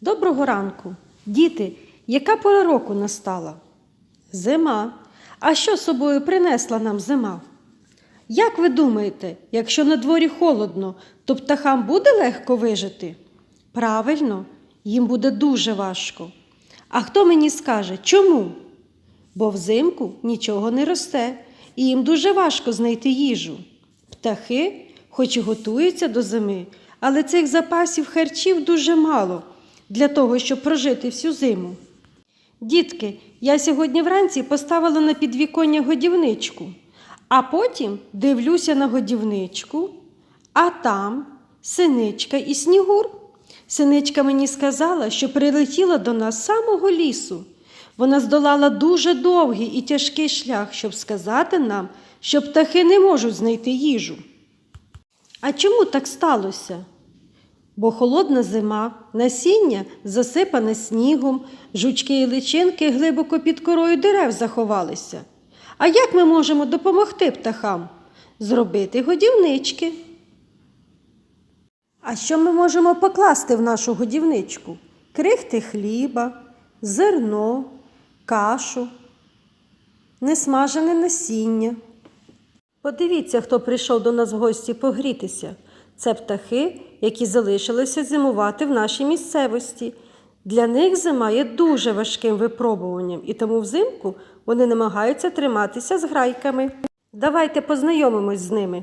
Доброго ранку. Діти, яка пора року настала? Зима. А що з собою принесла нам зима? Як ви думаєте, якщо на дворі холодно, то птахам буде легко вижити? Правильно, їм буде дуже важко. А хто мені скаже, чому? Бо взимку нічого не росте, і їм дуже важко знайти їжу. Птахи, хоч і готуються до зими, але цих запасів харчів дуже мало для того, щоб прожити всю зиму. Дітки, я сьогодні вранці поставила на підвіконня годівничку, а потім дивлюся на годівничку, а там синичка і снігур. Синичка мені сказала, що прилетіла до нас самого лісу. Вона здолала дуже довгий і тяжкий шлях, щоб сказати нам, що птахи не можуть знайти їжу. А чому так сталося? Бо холодна зима, насіння засипане снігом, жучки і личинки глибоко під корою дерев заховалися. А як ми можемо допомогти птахам? Зробити годівнички. А що ми можемо покласти в нашу годівничку? Крихти хліба, зерно, кашу, несмажене насіння. Подивіться, хто прийшов до нас в гості погрітися. Це птахи, які залишилися зимувати в нашій місцевості. Для них зима є дуже важким випробуванням, і тому взимку вони намагаються триматися з грайками. Давайте познайомимось з ними.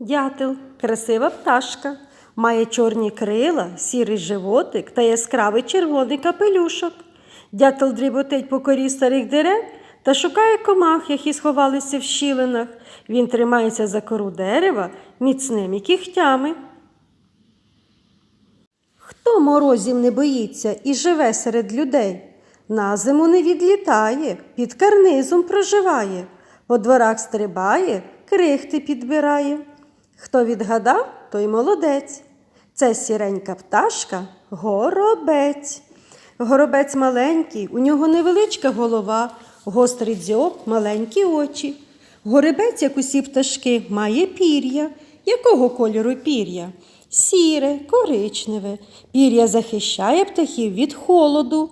Дятел красива пташка, має чорні крила, сірий животик та яскравий червоний капелюшок. Дятел дріботить по корі старих дерев та шукає комах, які сховалися в щілинах. Він тримається за кору дерева міцними кігтями. Хто морозів не боїться і живе серед людей? На зиму не відлітає, під карнизом проживає, по дворах стрибає, крихти підбирає. Хто відгадав, той молодець. Це сіренька пташка горобець. Горобець маленький, у нього невеличка голова, гострий дзьоб, маленькі очі. Горобець, як усі пташки, має пір'я. Якого кольору пір'я? Сіре, коричневе. Пір'я захищає птахів від холоду.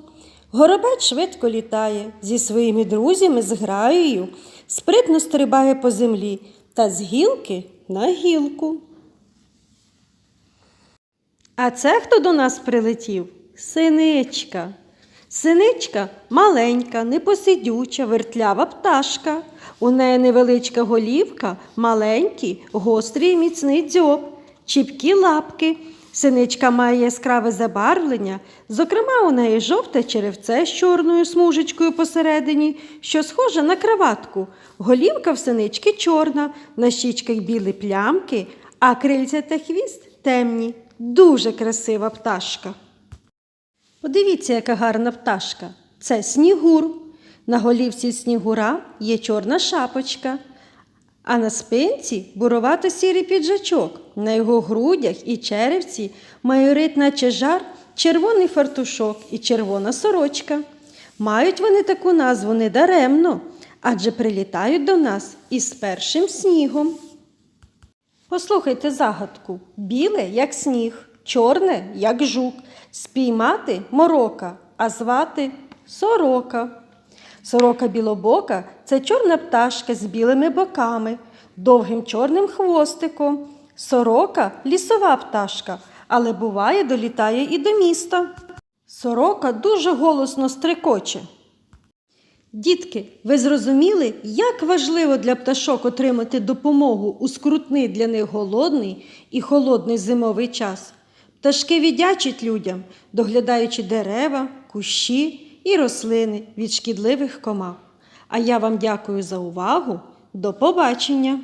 Горобець швидко літає, зі своїми друзями з граєю, спритно стрибає по землі та з гілки на гілку. А це хто до нас прилетів? Синичка. Синичка маленька, непосидюча, вертлява пташка. У неї невеличка голівка, маленький, гострий і міцний дзьоб, чіпкі лапки. Синичка має яскраве забарвлення, зокрема, у неї жовте черевце з чорною смужечкою посередині, що схоже на краватку. Голівка в синички чорна, на щічках білі плямки, а крильця та хвіст темні. Дуже красива пташка. Подивіться, яка гарна пташка. Це снігур. На голівці снігура є чорна шапочка, а на спинці буровато сірий піджачок. На його грудях і черевці майорить наче жар червоний фартушок і червона сорочка. Мають вони таку назву недаремно, адже прилітають до нас із першим снігом. Послухайте загадку. Біле, як сніг, чорне, як жук, спіймати морока, а звати сорока. Сорока білобока це чорна пташка з білими боками, довгим чорним хвостиком. Сорока лісова пташка, але буває, долітає і до міста. Сорока дуже голосно стрикоче. Дітки, ви зрозуміли, як важливо для пташок отримати допомогу у скрутний для них голодний і холодний зимовий час. Пташки віддячать людям, доглядаючи дерева, кущі і рослини від шкідливих комах. А я вам дякую за увагу. До побачення!